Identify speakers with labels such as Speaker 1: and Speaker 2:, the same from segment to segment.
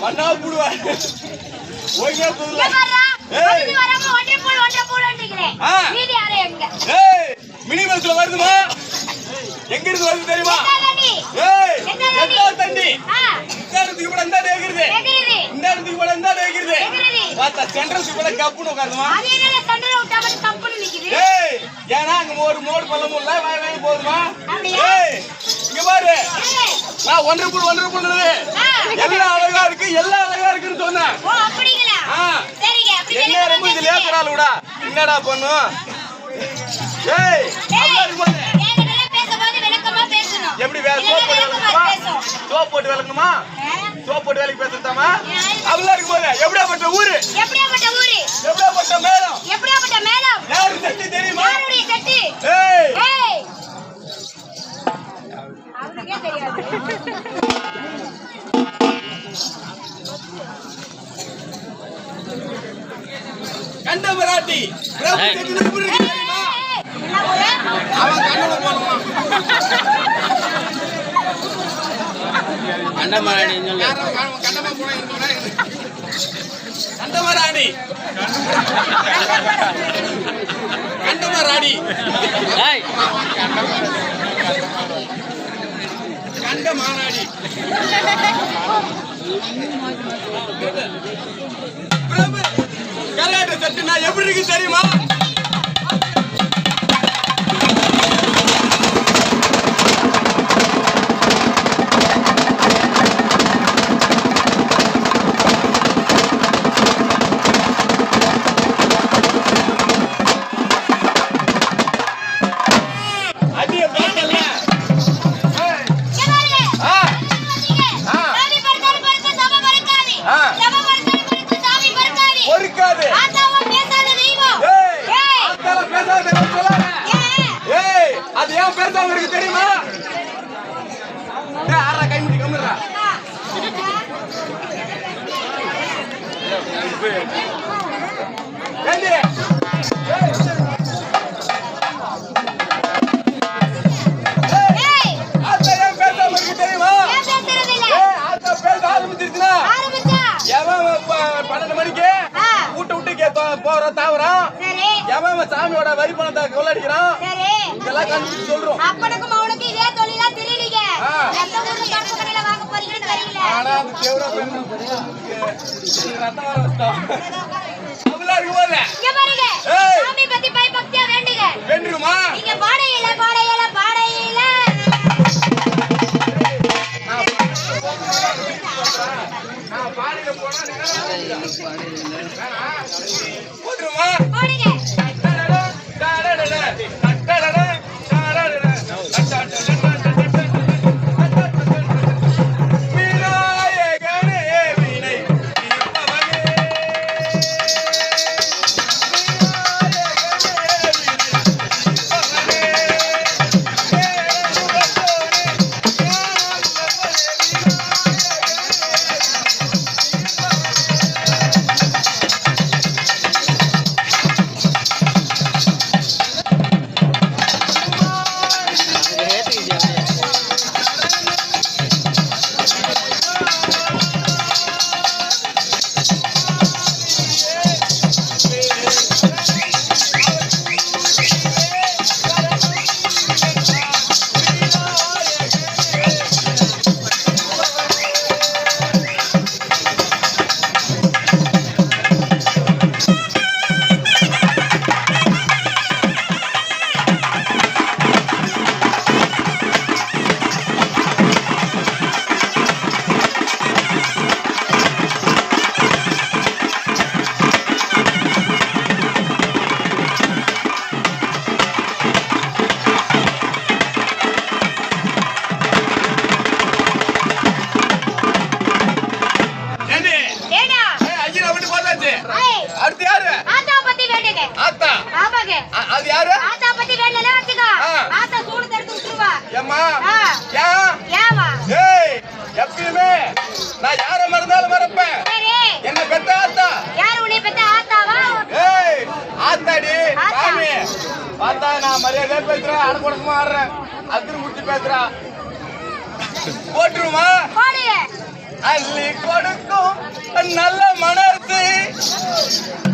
Speaker 1: மண்ணா புடுவா ஓகே
Speaker 2: பாருடா.
Speaker 1: ஏய்.
Speaker 2: வராம ஒன்றே போல் ஒன்றே போல்ன்றீங்களே.
Speaker 1: ஆ.
Speaker 2: மீதி யாரு எங்க?
Speaker 1: ஏய் மினி பஸ்ல வருதுமா எங்க இருந்து வருது தெரியுமா? ஏய்
Speaker 2: என்ன தண்ணி?
Speaker 1: இந்த இடத்துக்கு கூட இந்த
Speaker 2: எகிறுது.
Speaker 1: இந்த இடத்துக்கு கூட இந்த
Speaker 2: எகிறுது.
Speaker 1: பார்த்தா சென்ட்ரல் கூட கப்புன்னு உட்காருமா
Speaker 2: அது சண்டை விட்டா மட்டும் தப்புன்னு நிக்குது?
Speaker 1: ஏய் ஏன்னா அங்க ஒரு மோடு பள்ளமும் இல்ல வாய் வாய் போதுமா? ஏய் இங்க பாரு நான் ஒன்றரை புல் ஒன்றரை
Speaker 2: ஆ.
Speaker 1: எல்லாம் அழகா இருக்கு எல்லாம் அழகா இருக்குன்னு சொன்னேன் என்ன ரொம்ப இது விடா என்னடா பண்ணும் ஏய். எப்படி வே
Speaker 2: இல்லைன்னா
Speaker 1: சோப் போட்டு விளக்கணுமா. சோப் போட்டு வேலைக்கு பேசுறதாமா அப்படிலாம் இருக்கு போது எப்படியாப்பட்ட ஊரு?
Speaker 2: எப்படியாப்பட்ட ஊரு?
Speaker 1: எப்படியாப்பட்ட மேடம்
Speaker 2: எப்படியாப்பட்ட?
Speaker 1: யாரு சக்தி தெரியுமா?
Speaker 2: செட்டு?
Speaker 1: கண்டமராணி கண்டமராணி.
Speaker 3: ஏய்.
Speaker 1: கண்ட மாநாடி பிரபு கராட்டே சட்டு நான் எப்படி இருக்கு தெரியுமா? பன்னெண்டு மணிக்கு வீட்டு விட்டு கே- போ- எவன் சாமியோட வரி பணத்தை கொள்ளடிக்கிறான் இதெல்லாம் கண்டுபிடிச்சு சொல்றோம்
Speaker 2: அப்பனுக்கும் அவனுக்கு இதே தொழிலா தெரியலீங்க.
Speaker 1: ஆனா அந்த தேவரா பெண் ரத்தம் வர வச்சிட்டோம். வேண்டுமா?
Speaker 2: நீங்க பாடையில, பாடையில, பாடையில.
Speaker 1: நான் பாடியில போனா
Speaker 2: போடுங்க.
Speaker 1: ஏய், அடுத்து யாரு
Speaker 2: ஆத்தா பத்தி வேண்டுங்க.
Speaker 1: ஆத்தா
Speaker 2: ஆமாங்க.
Speaker 1: அ- அது யாரு
Speaker 2: ஆத்தா பத்தி வேண்டல வச்சுக்கோ.
Speaker 1: ஆ.
Speaker 2: ஆத்தா சூடு தடுத்து விட்டுருவா.
Speaker 1: ஏம்மா
Speaker 2: ஆ.
Speaker 1: ஏன்
Speaker 2: ஏவா?
Speaker 1: ஏய் எப்பயுமே நான் யார மறந்தாலும் மறப்பேன்
Speaker 2: சரி.
Speaker 1: என்ன பெத்த ஆத்தா
Speaker 2: யாரு உன்னை பெத்த ஆத்தாவா?
Speaker 1: ஏய் ஆத்தாடி
Speaker 2: ஆத்தா.
Speaker 1: சாமி பார்த்தா நான் மரியாதையா பேசுறேன் அடப்படக்கமா ஆடுறேன் அத்திரி முடிச்சு பேசுறேன் போட்டுருமா
Speaker 2: போடு.
Speaker 1: அள்ளி கொடுக்கும் நல்ல மனசு life.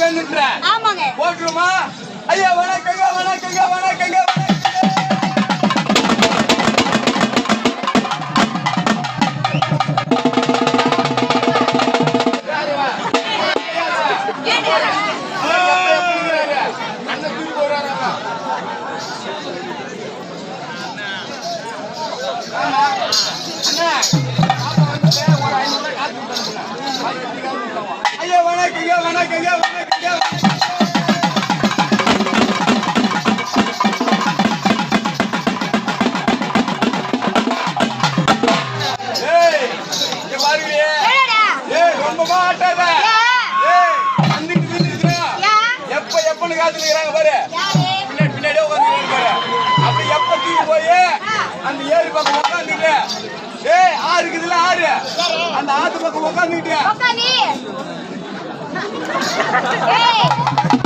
Speaker 1: வேணுன்ற
Speaker 2: ஆமாங்க.
Speaker 1: போட்டுருமா? ஐயா வணக்கங்க வணக்கங்க வணக்கங்க? ஐயா வணக்கங்க வணக்கங்க வணக்கங்க. ஏய், இங்க பாருங்க ஏய் ரொம்ப மாட்டாத ஏய் அன்னைக்கு நின்னுக்கிறா
Speaker 2: ஏன்?
Speaker 1: எப்ப எப்பன்னு காத்துக்கிறாங்க பாரு பின்னாடி பின்னாடியே உட்காந்துக்கிறாங்க பாரு அப்படி எப்ப தூக்கி போய் அந்த ஏரி பக்கம் உட்காந்துட்டு ஏய் ஆறு இருக்குதுல்ல ஆறு அந்த ஆத்து பக்கம் உட்காந்துக்கிட்டு
Speaker 2: உக்காந்து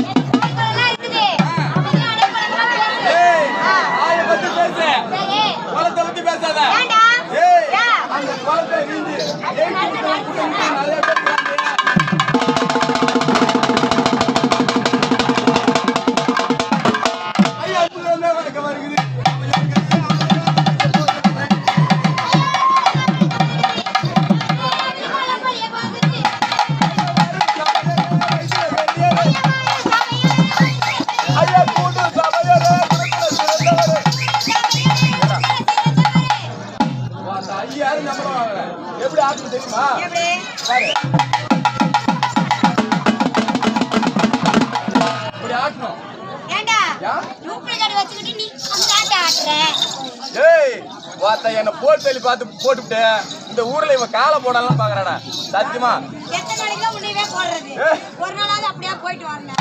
Speaker 2: ஏய்
Speaker 1: வாத்த என்ன போட்டு தள்ளி பார்த்து போட்டுவிட்டு இந்த ஊர்ல இவன் காலை போடலாம் பாக்குறாடா சத்தியமா?
Speaker 2: எத்தனை நாளைக்கு உன்னையவே போடுறது. ஒரு நாளாவது அப்படியே போயிட்டு வரணும்?